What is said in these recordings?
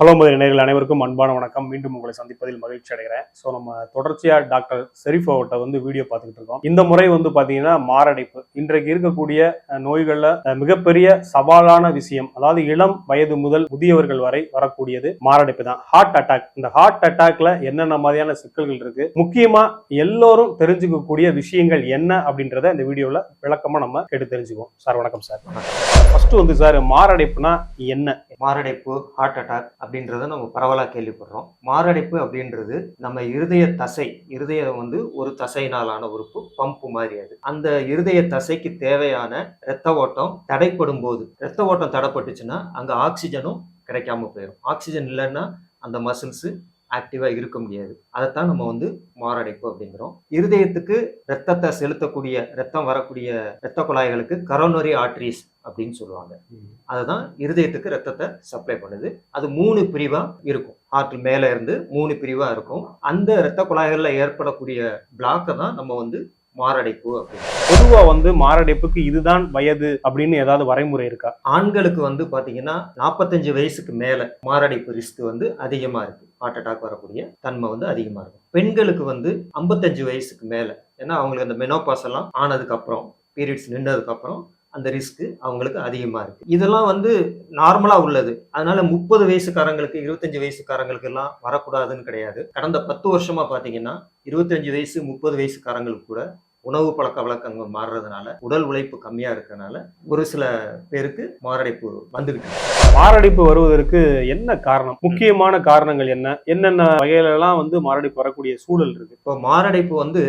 Hello முதல் நேயர்கள் அனைவருக்கும் அன்பான வணக்கம். மீண்டும் உங்களை சந்திப்பதில் மகிழ்ச்சி அடைகிறேன். ஸோ நம்ம தொடர்ச்சியா டாக்டர் ஷெரீஃப் அவர்கிட்ட வந்து வீடியோ பார்த்துக்கிட்டு இருக்கோம். இந்த முறை வந்து பாத்தீங்கன்னா மாரடைப்பு. இன்றைக்கு இருக்கக்கூடிய நோய்கள்ல மிகப்பெரிய சவாலான விஷயம் அதாவது இளம் வயது முதல் முதியவர்கள் வரை வரக்கூடியது மாரடைப்பு தான். ஹார்ட் அட்டாக் இந்த ஹார்ட் அட்டாக்ல என்னென்ன மாதிரியான சிக்கல்கள் இருக்கு? முக்கியமா எல்லோரும் தெரிஞ்சுக்கக்கூடிய விஷயங்கள் என்ன அப்படின்றத இந்த வீடியோல விளக்கமா நம்ம கேட்டு தெரிஞ்சுக்குவோம். சார் வணக்கம் சார். ஃபர்ஸ்ட் வந்து சார் மாரடைப்புனா என்ன? மாரடைப்பு ஹார்ட் அட்டாக் அப்படின்றத நம்ம பரவலாக கேள்விப்படுறோம். மாரடைப்பு அப்படின்றது நம்ம இருதய தசை இருதயம் வந்து ஒரு தசையினாலான உறுப்பு பம்பு மாதிரி அது. அந்த இருதய தசைக்கு தேவையான இரத்த ஓட்டம் தடைப்படும் போது இரத்த ஓட்டம் தடைப்பட்டுச்சுன்னா அங்கே ஆக்சிஜனும் கிடைக்காம போயிடும் ஆக்சிஜன் இல்லைன்னா அந்த மசில்ஸு ஆக்டிவாக இருக்க முடியாது. அதைத்தான் நம்ம வந்து மாரடைப்பு அப்படிங்கிறோம். இருதயத்துக்கு ரத்தத்தை செலுத்தக்கூடிய ரத்தம் வரக்கூடிய இரத்த குழாய்களுக்கு கரோனரி ஆர்ட்ரிஸ் அப்படின்னு சொல்லுவாங்க. அதுதான் இருதயத்துக்கு ரத்தத்தை சப்ளை பண்ணுது. அது மூணு பிரிவா இருக்கும். ஹார்ட் மேல இருந்து மூணு பிரிவா இருக்கும். அந்த இரத்த குழாய்கள்ல ஏற்படக்கூடிய பிளாக்கை தான் நம்ம வந்து மாரடைப்பு அப்படின்னு. பொதுவா வந்து மாரடைப்புக்கு இதுதான் வயது அப்படின்னு ஏதாவது வரைமுறை இருக்கா? ஆண்களுக்கு வந்து பாத்தீங்கன்னா நாற்பத்தஞ்சு வயசுக்கு மேல மாரடைப்பு ரிஸ்க் வந்து அதிகமா இருக்கு. ஹார்ட் அட்டாக் வரக்கூடிய தன்மை வந்து அதிகமாக இருக்கும். பெண்களுக்கு வந்து ஐம்பத்தஞ்சு வயசுக்கு மேலே ஏன்னா அவங்களுக்கு அந்த மெனோபாஸ் எல்லாம் ஆனதுக்கப்புறம் பீரியட்ஸ் நின்றதுக்கப்புறம் அந்த ரிஸ்க் அவங்களுக்கு அதிகமாக இருக்கு. இதெல்லாம் வந்து நார்மலாக உள்ளது. அதனால முப்பது வயசுக்காரங்களுக்கு இருபத்தஞ்சு வயசுக்காரங்களுக்கு எல்லாம் வரக்கூடாதுன்னு கிடையாது. கடந்த பத்து வருஷமா பார்த்தீங்கன்னா இருபத்தஞ்சு வயசு முப்பது வயசுக்காரங்களுக்கு கூட உணவு பழக்க வழக்கங்கள் மாறுறதுனால உடல் உழைப்பு கம்மியா இருக்கிறதுனால ஒரு சில பேருக்கு மாரடைப்பு வந்துகிட்டு இருக்கு. மாரடைப்பு வருவதற்கு என்ன காரணம்? முக்கியமான காரணங்கள் என்ன? என்னென்ன வகையில எல்லாம் வந்து மாரடைப்பு வரக்கூடிய சூழல் இருக்கு? இப்போ மாரடைப்பு வந்து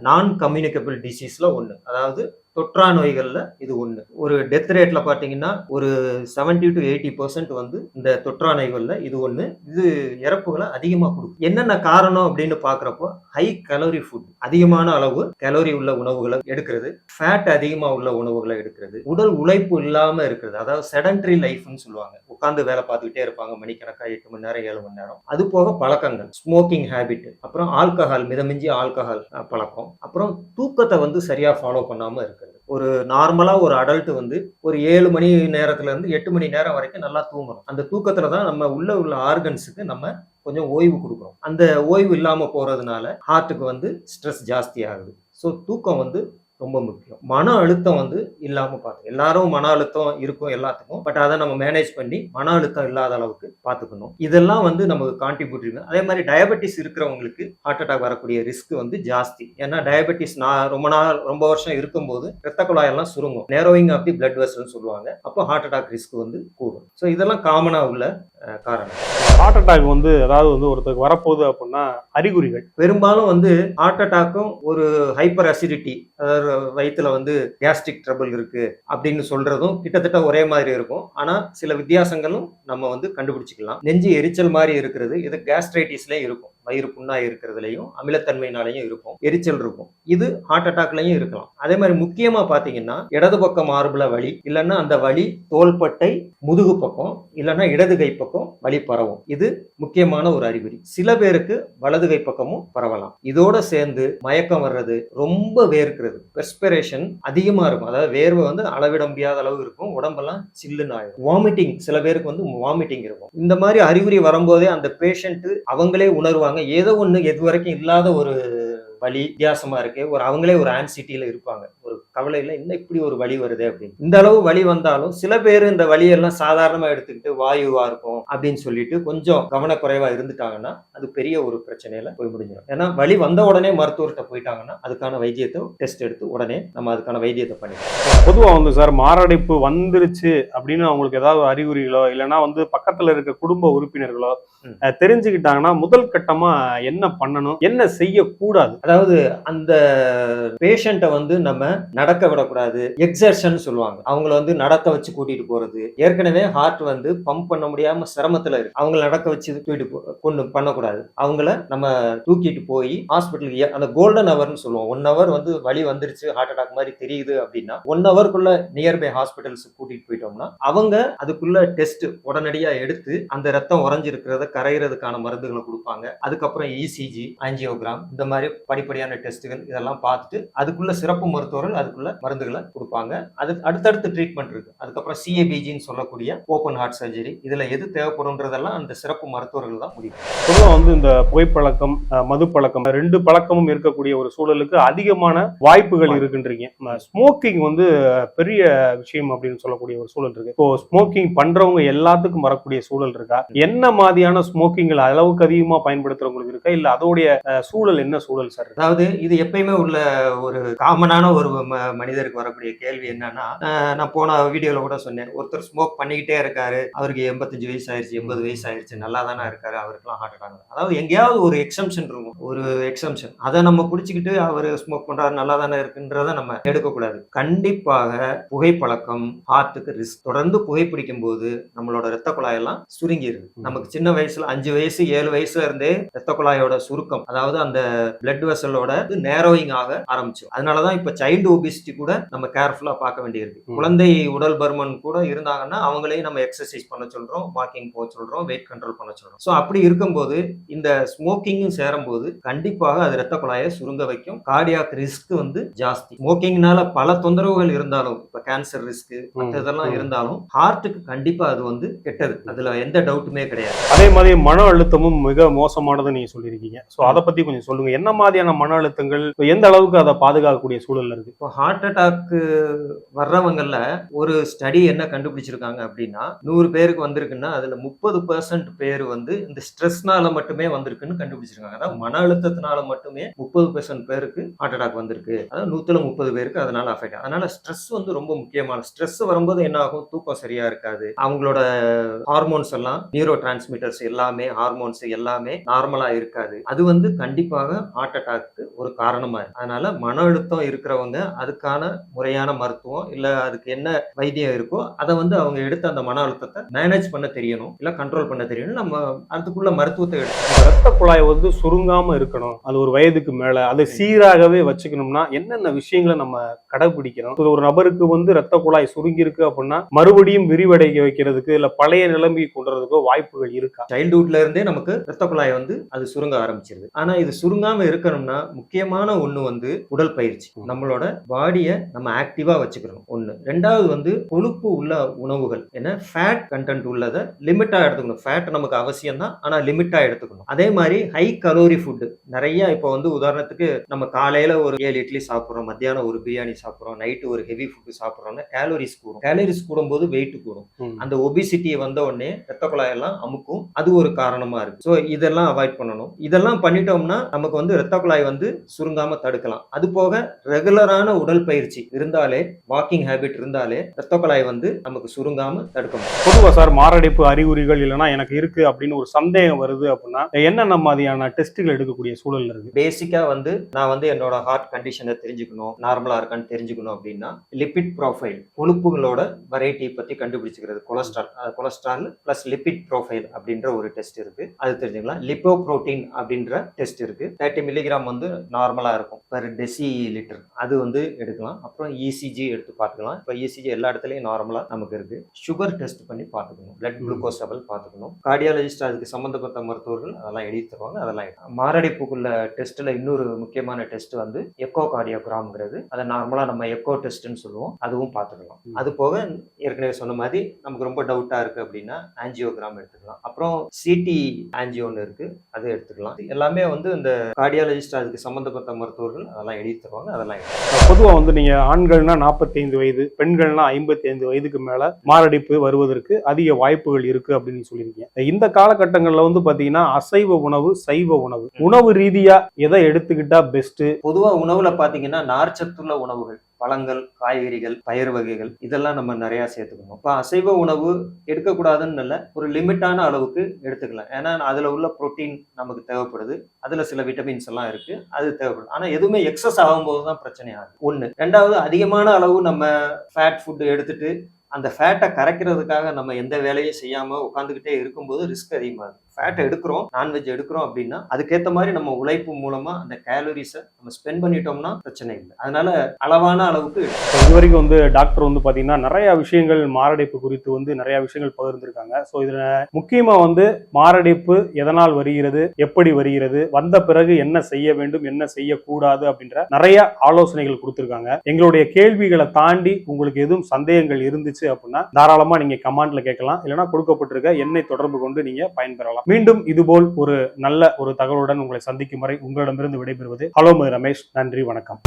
நான் கம்யூனிகபிள் டிசீஸ்ல ஒன்று அதாவது தொற்றா நோய்களில் இது ஒன்று ஒரு டெத் ரேட்ல பார்த்தீங்கன்னா ஒரு 70 டு எயிட்டி பர்சன்ட் வந்து இந்த தொற்றா நோய்களில் இது ஒன்று இது இறப்புகளை அதிகமாக கொடுக்கும். என்னென்ன காரணம் அப்படின்னு பார்க்குறப்போ ஹை கலோரி ஃபுட் அதிகமான அளவு கலோரி உள்ள உணவுகளை எடுக்கிறது ஃபேட் அதிகமாக உள்ள உணவுகளை எடுக்கிறது உடல் உழைப்பு இல்லாமல் இருக்கிறது. அதாவது செடன்ட்ரி லைஃப்னு சொல்லுவாங்க. உட்காந்து வேலை பார்த்துக்கிட்டே இருப்பாங்க. மணிக்கணக்காக எட்டு மணி நேரம் ஏழு மணி நேரம். அது போக பழக்கங்கள். ஸ்மோக்கிங் ஹேபிட் அப்புறம் ஆல்கஹால் மிதமிஞ்சி ஆல்கஹால் பழக்கம். அப்புறம் தூக்கத்தை வந்து சரியாக ஃபாலோ பண்ணாமல் இருக்கு ஒரு நார்மலா ஒரு அடல்ட் வந்து ஒரு ஏழு மணி நேரத்துல இருந்து எட்டு மணி நேரம் வரைக்கும் நல்லா தூங்கணும். அந்த தூக்கத்துல தான் நம்ம உள்ள உள்ள ஆர்கன்ஸுக்கு நம்ம கொஞ்சம் ஓய்வு கொடுக்குறோம் அந்த ஓய்வு இல்லாம போறதுனால ஹார்ட்டுக்கு வந்து ஸ்ட்ரெஸ் ஜாஸ்தி ஆகுது. ஸோ தூக்கம் வந்து ரொம்ப முக்கியம். மன அழுத்தம் வந்து இல்லாம பார்த்து எல்லாரும் மன அழுத்தம் இருக்கும் எல்லாத்துக்கும் பட் அதை நம்ம மேனேஜ் பண்ணி மன அழுத்தம் இல்லாத அளவுக்கு பார்த்துக்கணும். இதெல்லாம் வந்து நமக்கு கான்ட்ரிபியூட் அதே மாதிரி டயபெட்டிஸ் இருக்கிறவங்களுக்கு ஹார்ட் அட்டாக் வரக்கூடிய ரிஸ்க் வந்து ஜாஸ்தி. ஏன்னா டயபெட்டிஸ் நான் ரொம்ப நாள் ரொம்ப வருஷம் இருக்கும்போது ரத்த குழாயெல்லாம் சுருங்கும். நேரோவிங் ஆஃப் தி பிளட் வெசல்னு சொல்லுவாங்க. அப்போ ஹார்ட் அட்டாக் ரிஸ்க் வந்து கூடும். ஸோ இதெல்லாம் காமனா உள்ள காரணம். ஹார்ட் அட்டாக் வந்து அதாவது வந்து ஒருத்தருக்கு வரப்போகுது அப்படின்னா அறிகுறிகள். பெரும்பாலும் வந்து ஹார்ட் அட்டாக்கும் ஒரு ஹைப்பர் அசிடிட்டி அதாவது வயிற்றுல வந்து கேஸ்ட்ரிக் ட்ரபிள் இருக்கு அப்படின்னு சொல்றதும் கிட்டத்தட்ட ஒரே மாதிரி இருக்கும். ஆனா சில வித்தியாசங்களும் நம்ம வந்து கண்டுபிடிச்சிக்கலாம். நெஞ்சு எரிச்சல் மாதிரி இருக்கிறது இது கேஸ்ட்ரைட்டிஸ்லேயே இருக்கும். வயிறு புண்ணாக இருக்கிறதுலையும் அமிலத்தன்மையினாலையும் இருக்கும் எரிச்சல் இருக்கும். இது ஹார்ட் அட்டாக்லையும் இருக்கலாம். அதே மாதிரி முக்கியமாக பார்த்தீங்கன்னா இடது பக்கம் மார்புல வலி இல்லைன்னா அந்த வலி தோள்பட்டை முதுகு பக்கம் இல்லைன்னா இடது கை பக்கம் வலி பரவும். இது முக்கியமான ஒரு அறிகுறி. சில பேருக்கு வலது கை பக்கமும் பரவலாம். இதோட சேர்ந்து மயக்கம் வர்றது ரொம்ப வேர்க்கிறது. ரெஸ்பிரேஷன் அதிகமாக இருக்கும். அதாவது வேர்வை வந்து அளவிட முடியாத அளவு இருக்கும். உடம்பெல்லாம் சில்லுன்னு ஆயிடும் வாமிட்டிங் சில பேருக்கு வந்து வாமிட்டிங் இருக்கும். இந்த மாதிரி அறிகுறி வரும்போதே அந்த பேஷண்ட்டு அவங்களே உணர்வாங்க. ஏதோ ஒன்று எது வரைக்கும் இல்லாத ஒரு வழி வித்தியாசமா இருக்கு. ஒரு அவங்களே ஒரு ஆன்சிட்டியில இருப்பாங்க. ஒரு கவலையில என்ன இப்படி ஒரு வலி வருது அப்படின்னு. இந்த அளவு வலி வந்தாலும் சில பேர் இந்த வலியெல்லாம் சாதாரணமா எடுத்துக்கிட்டு வாயுவா இருக்கும் அப்படின்னு சொல்லிட்டு கொஞ்சம் கவனக்குறைவா இருந்துட்டாங்கன்னா அது பெரிய ஒரு பிரச்சனையில போய் முடிஞ்சிடும். ஏன்னா வலி வந்த உடனே மருத்துவர்கிட்ட போயிட்டாங்கன்னா அதுக்கான வைத்தியத்தை டெஸ்ட் எடுத்து உடனே நம்ம அதுக்கான வைத்தியத்தை பண்ணிக்கலாம். பொதுவா வந்து சார் மாரடைப்பு வந்துருச்சு அப்படின்னு அவங்களுக்கு ஏதாவது அறிகுறிகளோ இல்லைன்னா வந்து பக்கத்துல இருக்க குடும்ப உறுப்பினர்களோ தெரிஞ்சுக்கிட்டாங்கன்னா முதல் கட்டமா என்ன பண்ணணும் என்ன செய்யக்கூடாது? அதாவது அந்த பேஷண்ட்டை வந்து நம்ம நடக்க விடக்கூடாது. எக்ஸர்ஷன் சொல்லுவாங்க. அவங்கள வந்து நடக்க வச்சு கூட்டிட்டு போறது. ஏற்கனவே ஹார்ட் வந்து பம்ப் பண்ண முடியாம சிரமத்துல இருக்கு. அவங்கள நடக்க வச்சு தூக்கிட்டு போ- கொண்டு பண்ணக்கூடாது. அவங்கள நம்ம தூக்கிட்டு போய் ஹாஸ்பிட்டலுக்கு அந்த கோல்டன் ஹவர்னு சொல்லுவோம். ஒன் ஹவர் வந்து வழி வந்துருச்சு ஹார்ட் அட்டாக் மாதிரி தெரியுது அப்படின்னா ஒன் ஹவருக்குள்ள நியர்பை ஹாஸ்பிட்டல்ஸ் கூட்டிட்டு போயிட்டோம்னா அவங்க அதுக்குள்ள டெஸ்ட் உடனடியா எடுத்து அந்த ரத்தம் உறைஞ்சிருக்கிறத கரைகிறதுக்கான மருந்துகளை கொடுப்பாங்க. அதுக்கப்புறம் இசிஜி ஆஞ்சியோகிராம் இந்த மாதிரி படிப்படியான டெஸ்ட்டுகள் இதெல்லாம் பார்த்துட்டு அதுக்குள்ள சிறப்பு மருத்துவர்கள் அது அதுக்குள்ள மருந்துகளை கொடுப்பாங்க. அது அடுத்தடுத்து ட்ரீட்மெண்ட் இருக்கு. அதுக்கப்புறம் சிஏபிஜின்னு சொல்லக்கூடிய ஓப்பன் ஹார்ட் சர்ஜரி இதுல எது தேவைப்படும்ன்றதெல்லாம் அந்த சிறப்பு மருத்துவர்கள் தான் முடிவு பொதுவாக வந்து இந்த புகைப்பழக்கம் மது பழக்கம் ரெண்டு பழக்கமும் இருக்கக்கூடிய ஒரு சூழலுக்கு அதிகமான வாய்ப்புகள் இருக்குன்றீங்க. ஸ்மோக்கிங் வந்து பெரிய விஷயம் அப்படின்னு சொல்லக்கூடிய ஒரு சூழல் இருக்கு. இப்போ ஸ்மோக்கிங் பண்றவங்க எல்லாத்துக்கும் வரக்கூடிய சூழல் இருக்கா? என்ன மாதிரியான ஸ்மோக்கிங்கள் அளவுக்கு அதிகமா பயன்படுத்துறவங்களுக்கு இருக்கா? இல்ல அதோடைய சூழல் என்ன சூழல் சார் அதாவது இது எப்பயுமே உள்ள ஒரு காமனான ஒரு மனிதருக்கு வரக்கூடிய கேள்வி என்னன்னா நான் போன வீடியோல கூட சொன்னேன். ஒருத்தர் ஸ்மோக் பண்ணிக்கிட்டே இருக்காரு. அவருக்கு எண்பத்தஞ்சு வயசு ஆயிருச்சு எண்பது வயசு ஆயிருச்சு நல்லா தானே இருக்காரு அவருக்குலாம் ஹார்ட் அட்டாக் அதாவது எங்கேயாவது ஒரு எக்ஸம்ஷன் இருக்கும். ஒரு எக்ஸம்ஷன் அதை நம்ம குடிச்சுக்கிட்டு அவர் ஸ்மோக் பண்றாரு நல்லா தானே இருக்குன்றத நம்ம எடுக்கக்கூடாது. கண்டிப்பாக புகைப்பழக்கம் ஹார்ட்டுக்கு ரிஸ்க் தொடர்ந்து புகைப்பிடிக்கும் போது நம்மளோட ரத்த குழாயெல்லாம் சுருங்கிடுது நமக்கு சின்ன வயசுல அஞ்சு வயசு ஏழு வயசுல இருந்தே ரத்த குழாயோட சுருக்கம் அதாவது அந்த பிளட் வெசலோட நேரோயிங் ஆக ஆரம்பிச்சு. அதனாலதான் இப்ப சைல்டு ஒபிசிட்டி கூட நம்ம கேர்ஃபுல்லா பார்க்க வேண்டியிருக்கு. குழந்தை உடல் பருமன் கூட இருந்தாங்கன்னா அவங்களையும் நம்ம எக்ஸசைஸ் பண்ண சொல்றோம் வாக்கிங் போக சொல்றோம் வெயிட் கண்ட்ரோல் பண்ண சொல்றோம். ஸோ அப்படி இருக்கும்போது இந்த ஸ்மோக்கிங்கும் சேரும்போது கண்டிப்பாக அது ரத்த குழாயை சுருங்க வைக்கும். கார்டியாக் ரிஸ்க் வந்து ஜாஸ்தி. ஸ்மோக்கிங்னால பல தொந்தரவுகள் இருந்தாலும் இப்ப கேன்சர் ரிஸ்க் மற்ற இதெல்லாம் ம். இருந்தாலும் ஹார்ட்டுக்கு கண்டிப்பா அது வந்து கெட்டது. அதுல எந்த டவுட்டுமே கிடையாது. அதே மாதிரி மன அழுத்தமும் மிக மோசமானது நீங்க சொல்லியிருக்கீங்க. சோ அதை பத்தி கொஞ்சம் சொல்லுங்க. என்ன மாதிரியான மன அழுத்தங்கள்? எந்த அளவுக்கு அதை பாதுகாக்கக்கூடிய சூழல்ல இருக்கு? இப்போ ஹார்ட் அட்டாக்கு வர்றவங்கல்ல ஒரு ஸ்டடி என்ன கண்டுபிடிச்சிருக்காங்க அப்படின்னா நூறு பேருக்கு வந்திருக்குன்னா அதுல முப்பது பெர்சன்ட் பேர் வந்து இந்த ஸ்ட்ரெஸ்னால மட்டுமே வந்திருக்குன்னு கண்டுபிடிச்சிருக்காங்க. அதாவது மன அழுத்தத்தினால மட்டுமே முப்பது பெர்சன்ட் பேருக்கு ஹார்ட் அட்டாக் வந்திருக்கு. அதாவது நூத்துல முப்பது பேருக்கு அதனால அஃபெக்ட் அதனால ஸ்ட்ரெஸ் வந்து ரொம்ப முக்கியமான ஸ்ட்ரெஸ் வரும்போது என்ன ஆகும்? தூக்கம் சரியா இருக்காது. அவங்களோட ஹார்மோன்ஸ் எல்லாம் நியூரோ டிரான்ஸ்மிட்டர்ஸ் எல்லாமே ஹார்மோன்ஸ் எல்லாமே நார்மலா இருக்காது. அது வந்து கண்டிப்பாக ஹார்ட் அட்டாக்கு ஒரு காரணமா இருக்கு. அதனால மன அழுத்தம் இருக்கிறவங்க அதுக்கான முறையான மருத்துவம் இல்ல அதுக்கு என்ன வைத்தியம் இருக்கோ அதை வந்து அவங்க எடுத்து அந்த மன அழுத்தத்தை மேனேஜ் பண்ண தெரியணும் இல்ல கண்ட்ரோல் பண்ண தெரியணும். நம்ம அதுக்குள்ள மருத்துவத்தை எடுத்து ரத்த குழாய் வந்து சுருங்காம இருக்கணும். அது ஒரு வயதுக்கு மேல அதை சீராகவே வச்சுக்கணும்னா என்னென்ன விஷயங்களை நம்ம கடைபிடிக்கணும்? ஒரு நபருக்கு வந்து ரத்த குழாய் சுருங்கி இருக்கு அப்படின்னா மறுபடியும் விரிவடைய வைக்கிறதுக்கு இல்ல பழைய நிலைமைக்கு கொண்டு வரதுக்கோ வாய்ப்புகள் இருக்கா? சைல்ட்ஹுட்ல இருந்தே நமக்கு ரத்த குழாய் வந்து அது சுருங்க ஆரம்பிச்சிருது. ஆனா இது சுருங்காம இருக்கணும்னா முக்கியமான ஒண்ணு வந்து உடல் பயிற்சி. நம்மளோட பாடியை நம்ம ஆக்டிவா வச்சுக்கணும். ஒண்ணு. ரெண்டாவது வந்து கொழுப்பு உள்ள உணவுகள். ஏன்னா ஃபேட் கண்டென்ட் உள்ளதை லிமிட்டா எடுத்துக்கணும். ஃபேட் நமக்கு அவசியம் தான் ஆனா லிமிட்டா எடுத்துக்கணும். அதே மாதிரி ஹை கலோரி ஃபுட் நிறைய இப்போ வந்து உதாரணத்துக்கு நம்ம காலையில ஒரு ஏழு இட்லி சாப்பிடுறோம் மத்தியானம் ஒரு பிரியாணி சாப்பிடுறோம் நைட்டு ஒரு ஹெவி ஃபுட் சாப்பிடுறோம்னா கேலோரிஸ் கூடும். கேலரிஸ் கூடும்போது வெயிட் கூடும். அந்த ஒபிசிட்டி வந்த உடனே ரத்த குழாயெல்லாம் அமுக்கும். அது ஒரு காரணமா இருக்கு. ஸோ இதெல்லாம் அவாய்ட் பண்ணணும். இதெல்லாம் பண்ணிட்டோம்னா நமக்கு வந்து ரத்த குழாய் வந்து சுருங்காம தடுக்கலாம். அது போக ரெகுலரான உடல் பயிற்சி இருந்தாலே வாக்கிங் ஹேபிட் இருந்தாலே ரத்த குழாய் வந்து நமக்கு சுருங்காம தடுக்க முடியும் பொதுவா சார் மாரடைப்பு அறிகுறிகள் இல்லைன்னா எனக்கு இருக்கு அப்படின்னு ஒரு சந்தேகம் வருது அப்படின்னா என்னென்ன மாதிரியான டெஸ்ட்டுகள் எடுக்கக்கூடிய சூழல்ல இருக்கு? பேசிக்கா வந்து நான் வந்து என்னோட ஹார்ட் கண்டிஷனை தெரிஞ்சுக்கணும் நார்மலா இருக்கான்னு தெரிஞ்சுக்கணும் அப்படின்னா லிபிட் ப்ரோஃபைல் கொழுப்புகளோட வெரைட்டி பத்தி கண்டுபிடிச்சுக்கிறது cholesterol cholesterol plus lipid profile அப்படின்ற ஒரு டெஸ்ட் இருக்கு. அது தெரிஞ்சுக்கலாம். லிப்போ புரோட்டீன் அப்படின்ற டெஸ்ட் இருக்கு. தேர்ட்டி மில்லிகிராம் வந்து நார்மலா இருக்கும். பெர் டெசி லிட்டர் அது வந்து எடுக்கலாம். அப்புறம் இசிஜி எடுத்து பார்த்துக்கலாம். இப்போ இசிஜி எல்லா இடத்துலயும் நார்மலா நமக்கு இருக்கு. சுகர் டெஸ்ட் பண்ணி பார்த்துக்கணும். பிளட். குளுக்கோஸ் லெவல் பார்த்துக்கணும். கார்டியாலஜிஸ்ட் அதுக்கு சம்பந்தப்பட்ட மருத்துவர்கள் அதெல்லாம் எழுதி தருவாங்க. அதெல்லாம். மாரடைப்புக்குள்ள டெஸ்ட்ல இன்னொரு முக்கியமான டெஸ்ட் வந்து எக்கோ கார்டியோகிராம்ங்கிறது அதை நார்மலா நம்ம எக்கோ டெஸ்ட்னு சொல்லுவோம். அதுவும் பார்த்துக்கலாம். அது போக ஏற்கனவே சொன்ன மாதிரி நமக்கு ரொம்ப டவுட்டா இருக்கு அப்படின்னா ஆஞ்சியோகிராம் எடுத்துக்கலாம். அப்புறம் சிடி ஆஞ்சியோன்னு இருக்கு. அது எடுத்துக்கலாம். எல்லாமே வந்து இந்த கார்டியாலஜிஸ்ட் அதுக்கு சம்பந்தப்பட்ட மருத்துவர்கள் அதெல்லாம் எழுதி தருவாங்க. அதெல்லாம் எடுத்துக்கலாம். பொதுவா வந்து நீங்க ஆண்கள்னா 45 வயது பெண்கள்னா 55 வயதுக்கு மேல மாரடைப்பு வருவதற்கு அதிக வாய்ப்புகள் இருக்கு அப்படின்னு சொல்லியிருக்கீங்க. இந்த காலகட்டங்கள்ல வந்து பாத்தீங்கன்னா அசைவ உணவு சைவ உணவு. உணவு ரீதியா எதை எடுத்துக்கிட்டா பெஸ்ட் பொதுவா உணவுல பாத்தீங்கன்னா நார்ச்சத்துள்ள உணவுகள். பழங்கள் காய்கறிகள் பயிர் வகைகள் இதெல்லாம் நம்ம நிறைய சேர்த்துக்கணும். இப்போ அசைவ உணவு எடுக்கக்கூடாதுன்னு இல்லை ஒரு லிமிட்டான அளவுக்கு எடுத்துக்கலாம். ஏன்னா அதில் உள்ள புரோட்டீன் நமக்கு தேவைப்படுது. அதில் சில விட்டமின்ஸ் எல்லாம் இருக்கு அது தேவைப்படுது. ஆனால் எதுவுமே எக்ஸஸ் ஆகும்போது தான் பிரச்சனை ஆகுது. ஒன்று ரெண்டாவது அதிகமான அளவு நம்ம ஃபேட் ஃபுட்டு எடுத்துட்டு அந்த ஃபேட்டை கரைக்கிறதுக்காக நம்ம எந்த வேலையும் செய்யாமல் உட்காந்துக்கிட்டே இருக்கும்போது ரிஸ்க் அதிகமாகுது. ஃபேட் எடுக்கிறோம் நான்வெஜ் எடுக்கிறோம் அப்படின்னா அதுக்கேற்ற மாதிரி நம்ம உழைப்பு மூலமா அந்த கேலரிஸை நம்ம ஸ்பெண்ட் பண்ணிட்டோம்னா பிரச்சனை இல்லை. அதனால அளவான அளவுக்கு இது வரைக்கும் வந்து டாக்டர் வந்து பாத்தீங்கன்னா நிறைய விஷயங்கள் மாரடைப்பு குறித்து வந்து நிறைய விஷயங்கள் பகிர்ந்திருக்காங்க. ஸோ இதுல முக்கியமா வந்து மாரடைப்பு எதனால் வருகிறது எப்படி வருகிறது வந்த பிறகு என்ன செய்ய வேண்டும் என்ன செய்யக்கூடாது அப்படின்ற நிறைய ஆலோசனைகள் கொடுத்துருக்காங்க. எங்களுடைய கேள்விகளை தாண்டி உங்களுக்கு எதுவும் சந்தேகங்கள் இருந்துச்சு அப்படின்னா தாராளமா நீங்க கமாண்டில் கேட்கலாம். இல்லைன்னா கொடுக்கப்பட்டிருக்க என்னை தொடர்பு கொண்டு நீங்க பயன்பெறலாம். மீண்டும் இதுபோல் ஒரு நல்ல ஒரு தகவலுடன் உங்களை சந்திக்கும் வரை உங்களிடமிருந்து விடைபெறுவது ஹலோ ரமேஷ். நன்றி வணக்கம்.